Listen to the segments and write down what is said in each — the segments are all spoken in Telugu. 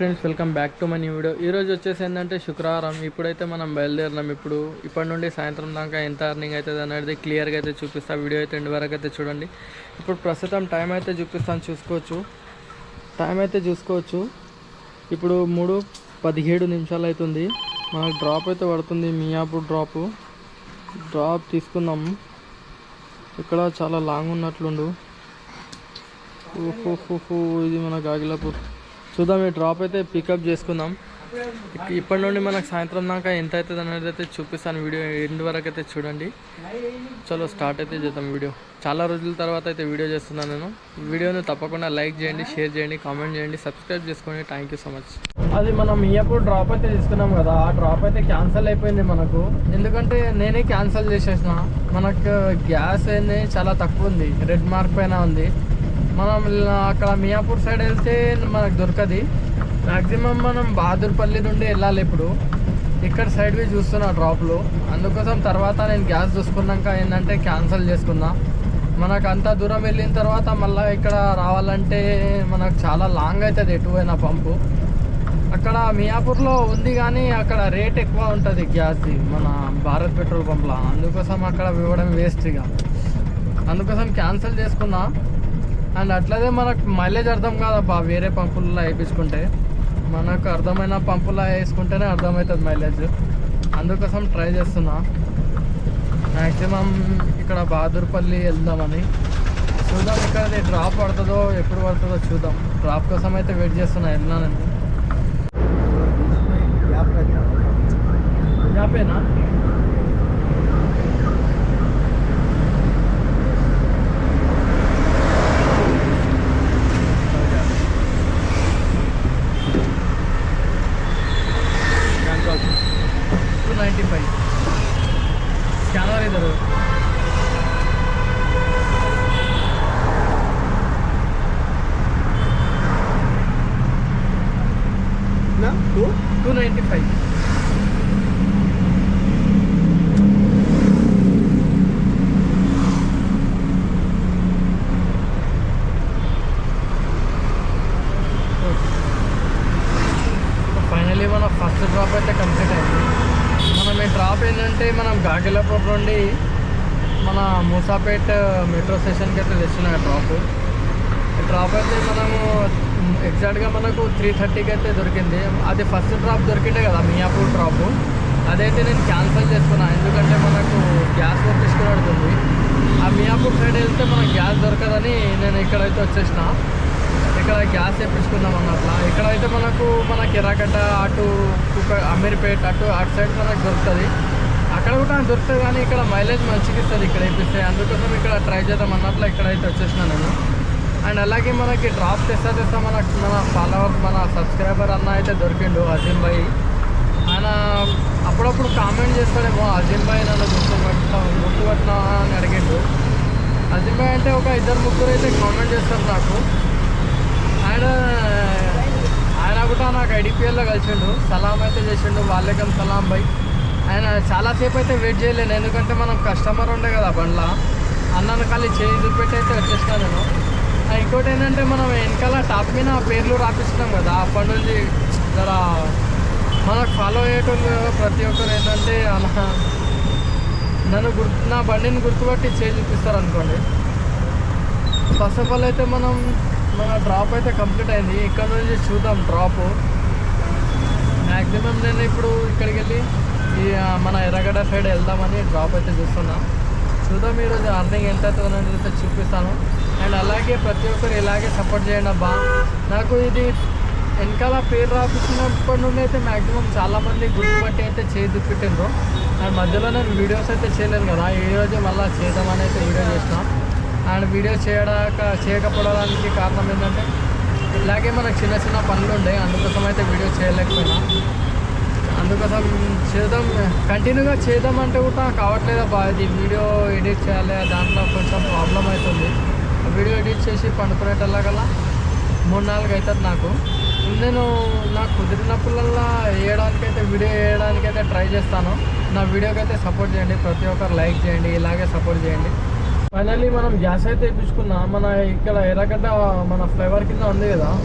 Friends welcome back to my new video. ఈరోజు వచ్చేసి ఏంటంటే శుక్రవారం. ఇప్పుడైతే మనం బయలుదేరినాం. ఇప్పుడు ఇప్పటి నుండి సాయంత్రం దాకా ఎంత అర్నింగ్ అవుతుంది అనేది క్లియర్గా అయితే చూపిస్తా. వీడియో అయితే ఎండ్ వరకు అయితే చూడండి. ఇప్పుడు ప్రస్తుతం టైం అయితే చూపిస్తాను చూసుకోవచ్చు. టైం అయితే చూసుకోవచ్చు. ఇప్పుడు మూడు పదిహేడు నిమిషాలు అవుతుంది. మనకు డ్రాప్ అయితే పడుతుంది. మియాపూర్ డ్రాప్ డ్రాప్ తీసుకుందాం ఇక్కడ చాలా లాంగ్ ఉన్నట్లుండు. ఓహో ఇది మన గాగిలాపూర్. చూద్దాం ఈ డ్రాప్ అయితే పికప్ చేసుకుందాం. ఇప్పటి నుండి మనకు సాయంత్రం దాకా ఎంత అవుతుంది అనేది అయితే చూపిస్తాను వీడియో. ఎండ్ వరకు అయితే చూడండి. చలో స్టార్ట్ అయితే చేద్దాం వీడియో. చాలా రోజుల తర్వాత అయితే వీడియో చేస్తున్నాను నేను. వీడియోని తప్పకుండా లైక్ చేయండి షేర్ చేయండి కామెంట్ చేయండి సబ్స్క్రైబ్ చేసుకోండి. థ్యాంక్ యూ సో మచ్ అది మనం మియాపూర్ డ్రాప్ అయితే తీసుకున్నాం కదా. ఆ డ్రాప్ అయితే క్యాన్సిల్ అయిపోయింది మనకు. ఎందుకంటే నేనే క్యాన్సిల్ చేసేసిన. మనకు గ్యాస్ అనేది చాలా తక్కువ ఉంది. రెడ్ మార్క్ పైన ఉంది. మనం అక్కడ మియాపూర్ సైడ్ వెళ్తే మనకు దొరకది. మ్యాక్సిమం మనం బహదూర్పల్లి నుండి వెళ్ళాలి ఇప్పుడు. ఇక్కడ సైడ్ వే చూస్తున్నా డ్రాప్లో అందుకోసం తర్వాత నేను గ్యాస్ చూసుకున్నాక ఏంటంటే క్యాన్సిల్ చేసుకున్నా. మనకు అంత దూరం వెళ్ళిన తర్వాత మళ్ళీ ఇక్కడ రావాలంటే మనకు చాలా లాంగ్ అవుతుంది ఎటువైనా పంపు. అక్కడ మియాపూర్లో ఉంది కానీ అక్కడ రేట్ ఎక్కువ ఉంటుంది గ్యాస్ది మన భారత్ పెట్రోల్ పంప్లో. అందుకోసం అక్కడ ఇవ్వడం వేస్ట్ ఇక అందుకోసం క్యాన్సిల్ చేసుకున్నా. అండ్ అట్లనే మనకు మైలేజ్ అర్థం కాదబ్బా వేరే పంపుల్లో వేయించుకుంటే. మనకు అర్థమైన పంపులో వేసుకుంటేనే అర్థమవుతుంది మైలేజ్ అందుకోసం ట్రై చేస్తున్నా. మ్యాక్సిమం ఇక్కడ బహాదూర్పల్లి వెళ్దామని. చూద్దాం ఇక్కడ డ్రాప్ పడుతుందో ఎప్పుడు పడుతుందో చూద్దాం. డ్రాప్ కోసం అయితే వెయిట్ చేస్తున్నా వెళ్ళినా నేను. యాపేనా इधर ना two two ninety five finally one of fastest है तो कंप्लीट है। మనం ఈ డ్రాప్ ఏంటంటే మనం గాగిలాపూర్ నుండి మన మూసాపేట్ మెట్రో స్టేషన్కి అయితే తెచ్చిన డ్రాప్ ఈ డ్రాప్ అయితే మనము ఎగ్జాక్ట్గా మనకు త్రీ థర్టీకి అయితే దొరికింది. అది ఫస్ట్ డ్రాప్ దొరికిండే కదా మియాపూర్ డ్రాప్ అదైతే నేను క్యాన్సిల్ చేసుకున్నాను ఎందుకంటే మనకు గ్యాస్ పంపించుకుని ఆ మియాపూర్ సైడ్ వెళ్తే మనకు గ్యాస్ దొరకదని నేను ఇక్కడైతే వచ్చేసిన. ఇక్కడ గ్యాస్ తెప్పించుకుందాం అన్నట్ల. ఇక్కడైతే మనకు మన కిరాకట్ట అటు కుక్క అమీర్పేట్ అటు అటు సైడ్ మనకు దొరుకుతుంది. అక్కడ కూడా దొరుకుతుంది కానీ ఇక్కడ మైలేజ్ మంచిగా ఇస్తుంది ఇక్కడ ఇప్పిస్తే. అందుకోసం ఇక్కడ ట్రై చేద్దాం అన్నట్లు ఇక్కడైతే వచ్చేసిన నేను. అండ్ అలాగే మనకి డ్రాప్ చేస్తా తెస్తా మన మన ఫాలోవర్ మన సబ్స్క్రైబర్ అన్న అయితే దొరికిండు అజీం భాయ్ ఆయన అప్పుడప్పుడు కామెంట్ చేస్తాడేమో అజీం భాయ్ నన్ను గుర్తుపట్టిన గుర్తుపట్టినా అని అడిగిండు. అజీం భాయ్ అంటే ఒక ఇద్దరు ముగ్గురు అయితే కామెంట్ చేస్తారు నాకు. ఆయన ఆయన కూడా నాకు ఐడిపిఎల్లో కలిసిండు. సలాం అయితే చేసిండు వాళ్ళకం సలాం బై. ఆయన చాలాసేపు అయితే వెయిట్ చేయలేను ఎందుకంటే మనం కస్టమర్ ఉండే కదా బండ్ల. అన్నను ఖాళీ చేయి చూపెట్టి అయితే వచ్చేసిన నేను. ఇంకోటి ఏంటంటే మనం వెనకాల టాప్ మీద పేర్లు రాపిస్తున్నాం కదా అప్పటి నుంచి జర మనకు ఫాలో అయ్యేటోళ్ళు ప్రతి ఒక్కరు ఏంటంటే అలా నన్ను గుర్తు నా బండిని గుర్తుపట్టి చేయి చూపిస్తారు అనుకోండి. ఫస్ట్ ఆఫ్ ఆల్ అయితే మనం మన డ్రాప్ అయితే కంప్లీట్ అయింది. ఇక్కడ నుంచి చూద్దాం డ్రాప్ మ్యాక్సిమం నేను ఇప్పుడు ఇక్కడికి వెళ్ళి ఈ మన ఎర్రగడ్డ సైడ్ వెళ్దామని డ్రాప్ అయితే చూస్తున్నా. చూద్దాం ఈరోజు అర్నింగ్ ఎంత అవుతుందో అనేది చూపిస్తాను. అండ్ అలాగే ప్రతి ఒక్కరు ఇలాగే సపోర్ట్ చేయండి అబ్బా. నాకు ఇది వెనకాల పేరు రాపించినప్పటి నుండి అయితే మ్యాక్సిమం చాలామంది గుర్తుపట్టి అయితే చేయి పెట్టిండ్రు అండ్ మధ్యలో నేను వీడియోస్ అయితే చేయలేను కదా. ఈరోజు మళ్ళీ చేద్దామని అయితే వీడియో చేసిన అండ్ వీడియో చేయడాక చేయకపోవడానికి కారణం ఏంటంటే ఇలాగే మనకు చిన్న చిన్న పనులు ఉండే అందుకోసం అయితే వీడియో చేయలేకపోయినా. అందుకోసం చేద్దాం. కంటిన్యూగా చేద్దాం అంటే కూడా కావట్లేదు బా ఇది వీడియో ఎడిట్ చేయాలి దాంట్లో కొంచెం ప్రాబ్లం అవుతుంది. వీడియో ఎడిట్ చేసి పండుకునేటల్లాగల్లా మూడు నాలుగు అవుతుంది నాకు. నేను నాకు కుదిరినప్పుడల్లా వేయడానికైతే వీడియో వేయడానికైతే ట్రై చేస్తాను. నా వీడియోకి అయితే సపోర్ట్ చేయండి. ప్రతి ఒక్కరు లైక్ చేయండి ఇలాగే సపోర్ట్ చేయండి. ఫైనల్లీ మనం గ్యాస్ అయితే ఇప్పించుకున్నాం మన ఇక్కడ ఎర్రగడ్డ మన ఫ్లేవర్ కింద ఉంది కదా.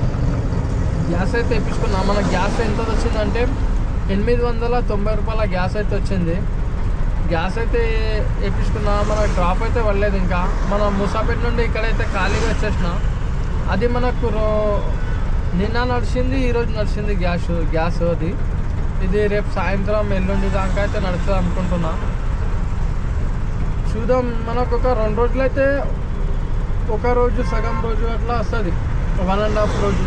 గ్యాస్ అయితే తెప్పించుకున్నా. మన గ్యాస్ ఎంత వచ్చిందంటే ఎనిమిది వందల తొంభై రూపాయల గ్యాస్ అయితే వచ్చింది. గ్యాస్ అయితే వేపించుకున్నా మన డ్రాప్ అయితే పడలేదు ఇంకా. మన మూసాపేట నుండి ఇక్కడైతే ఖాళీగా వచ్చేసిన. అది మనకు రో- నిన్న నడిచింది ఈరోజు నడిచింది గ్యాస్ గ్యాస్ అది. ఇది రేపు సాయంత్రం ఎల్లుండి దాకా అయితే నడుస్తుంది అనుకుంటున్నా. చూద్దాం. మనకు ఒక రెండు రోజులైతే ఒక రోజు సగం రోజు అట్లా వస్తుంది. వన్ అండ్ హాఫ్ రోజు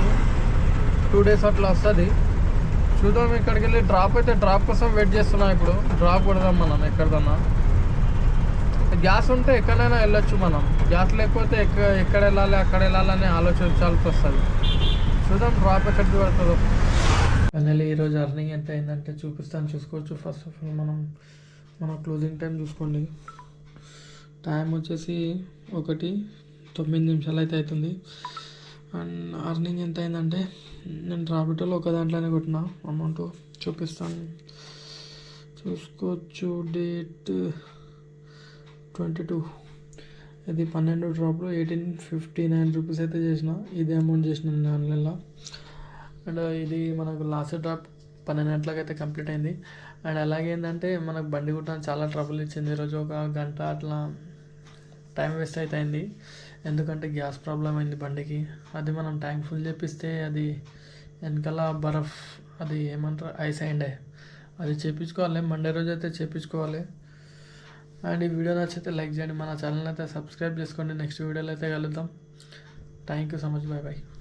టూ డేస్ అట్లా వస్తుంది. చూద్దాం ఇక్కడికి వెళ్ళి డ్రాప్ అయితే డ్రాప్ కోసం వెయిట్ చేస్తున్నాం ఇప్పుడు. డ్రాప్ కొడదాం మనం ఎక్కడదన్నా. గ్యాస్ ఉంటే ఎక్కడైనా వెళ్ళొచ్చు మనం. గ్యాస్ లేకపోతే ఎక్క ఎక్కడ వెళ్ళాలి అక్కడ వెళ్ళాలని ఆలోచించాల్సి వస్తుంది. చూద్దాం డ్రాప్ ఎక్కడికి పడుతుందో. ఫైనల్ ఈరోజు అర్నింగ్ ఎంత అయిందంటే చూపిస్తాను. చూసుకోవచ్చు. ఫస్ట్ ఆఫ్ ఆల్ మనం మన క్లోజింగ్ టైం చూసుకోండి. టైం వచ్చేసి ఒకటి తొమ్మిది నిమిషాలు అయితే అవుతుంది. అండ్ అర్నింగ్ ఎంత అయిందంటే నేను రాబిటోలో ఒక దాంట్లోనే కొట్టిన. అమౌంట్ చూపిస్తాను. చూసుకోవచ్చు. డేట్ ట్వంటీ టూ ఇది పన్నెండు డ్రాప్లో ఎయిటీన్ ఫిఫ్టీ నైన్ రూపీస్ అయితే చేసిన. ఇదే అమౌంట్ చేసిన ఆన్లైన్లో అండ్ ఇది మనకు లాస్ట్ డ్రాప్ పన్నెండు గంటలకైతే కంప్లీట్ అయింది. అండ్ అలాగే ఏంటంటే మనకు బండి కుట్టడానికి చాలా ట్రబుల్ ఇచ్చింది. ఈరోజు ఒక గంట అట్లా టైం వేస్ట్ అయితే అయింది. ఎందుకంటే గ్యాస్ ప్రాబ్లం అయింది బండికి. అది మనం ట్యాంక్ ఫుల్ చేపిస్తే అది వెనకాల బరఫ్ అది ఏమంటారు ఐస్ అయిండే. అది చేపించుకోవాలి. మండే రోజు అయితే చేపించుకోవాలి. అండ్ ఈ వీడియో నచ్చితే లైక్ చేయండి. మన ఛానల్ అయితే సబ్స్క్రైబ్ చేసుకోండి. నెక్స్ట్ వీడియోలో అయితే కలుద్దాం. Thank you so much bye bye